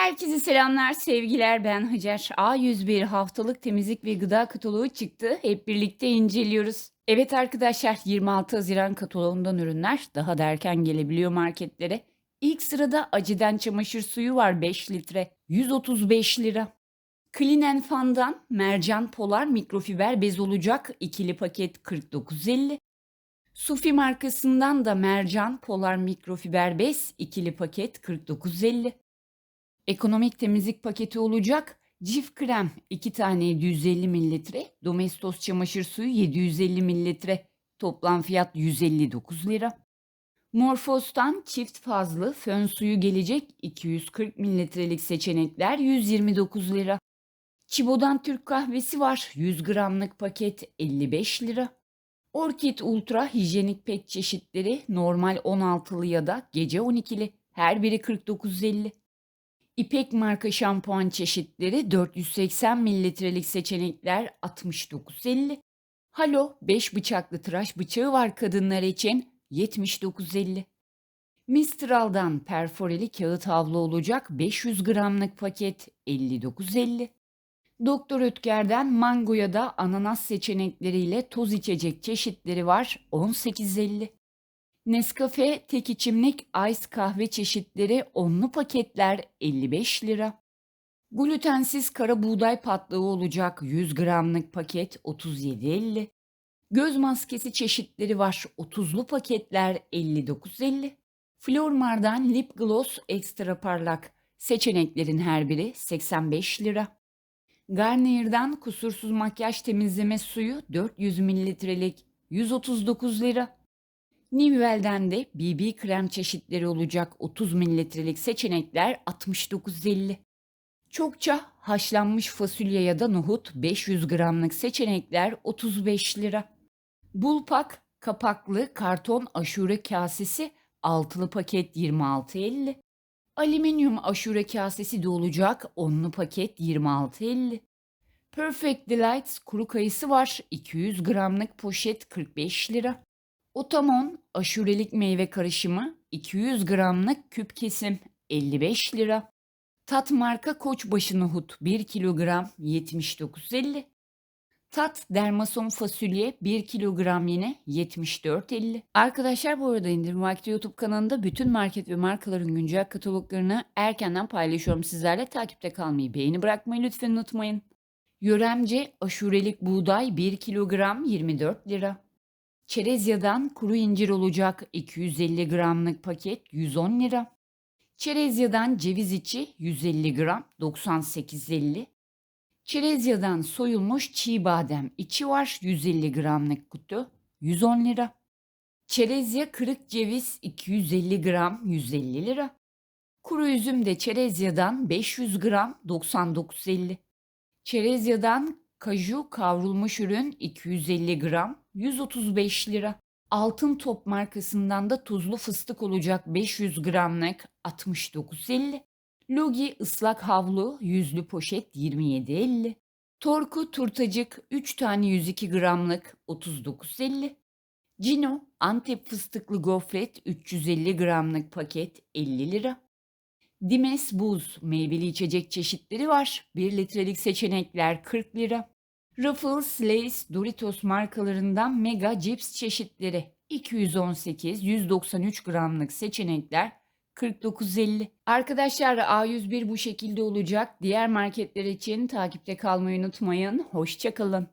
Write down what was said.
Herkese selamlar, sevgiler. Ben Hacer. A101 haftalık temizlik ve gıda kataloğu çıktı. Hep birlikte inceliyoruz. Evet arkadaşlar, 26 Haziran kataloğundan ürünler daha da erken gelebiliyor marketlere. İlk sırada Aciden çamaşır suyu var 5 litre, 135 lira. Clean Fun'dan mercan polar mikrofiber bez olacak ikili paket 49.50. Sufi markasından da mercan polar mikrofiber bez ikili paket 49.50. Ekonomik temizlik paketi olacak. Cif krem 2 tane 750 mililitre. Domestos çamaşır suyu 750 mililitre. Toplam fiyat 159 lira. Morphos'tan çift fazlı fön suyu gelecek 240 mililitrelik seçenekler 129 lira. Çibo'dan Türk kahvesi var 100 gramlık paket 55 lira. Orchid Ultra hijyenik pet çeşitleri normal 16'lı ya da gece 12'li her biri 49.50. İpek marka şampuan çeşitleri 480 mililitrelik seçenekler 69.50. Halo 5 bıçaklı tıraş bıçağı var kadınlar için 79.50. Mistral'dan perforeli kağıt havlu olacak 500 gramlık paket 59.50. Doktor Ötker'den mango ya da ananas seçenekleriyle toz içecek çeşitleri var 18.50. Nescafe tek içimlik ice kahve çeşitleri onlu paketler 55 lira. Glutensiz kara buğday patlağı olacak 100 gramlık paket 37.50. Göz maskesi çeşitleri var 30'lu paketler 59.50. Flormar'dan lip gloss ekstra parlak seçeneklerin her biri 85 lira. Garnier'dan kusursuz makyaj temizleme suyu 400 mililitrelik 139 lira. Nivell'den de BB krem çeşitleri olacak 30 mililitrelik seçenekler 69.50. Çokça haşlanmış fasulye ya da nohut 500 gramlık seçenekler 35 lira. Bulpak kapaklı karton aşure kasesi altılı paket 26.50. Alüminyum aşure kasesi de olacak onlu paket 26.50. Perfect Delights kuru kayısı var 200 gramlık poşet 45 lira. Otamon aşurelik meyve karışımı 200 gramlık küp kesim 55 lira. Tat marka koçbaşı nohut 1 kilogram 79.50. Tat dermason fasulye 1 kilogram yine 74.50. Arkadaşlar bu arada indirim vakti YouTube kanalında bütün market ve markaların güncel kataloglarını erkenden paylaşıyorum sizlerle. Takipte kalmayı, beğeni bırakmayı lütfen unutmayın. Yöremce aşurelik buğday 1 kilogram 24 lira. Çerezya'dan kuru incir olacak 250 gramlık paket 110 lira. Çerezya'dan ceviz içi 150 gram 98.50. Çerezya'dan soyulmuş çiğ badem içi var 150 gramlık kutu 110 lira. Çerezya kırık ceviz 250 gram 150 lira. Kuru üzüm de Çerezya'dan 500 gram 99.50. Çerezya'dan kaju kavrulmuş ürün 250 gram 135 lira. Altın Top markasından da tuzlu fıstık olacak 500 gramlık 69.50. Logi ıslak havlu yüzlü poşet 27.50. Torku turtacık 3 tane 102 gramlık 39.50. Cino Antep fıstıklı gofret 350 gramlık paket 50 lira. Dimes buz meyveli içecek çeşitleri var. 1 litrelik seçenekler 40 lira. Ruffles, Lay's, Doritos markalarından mega cips çeşitleri 218-193 gramlık seçenekler 49.50. Arkadaşlar A101 bu şekilde olacak. Diğer marketler için takipte kalmayı unutmayın. Hoşçakalın.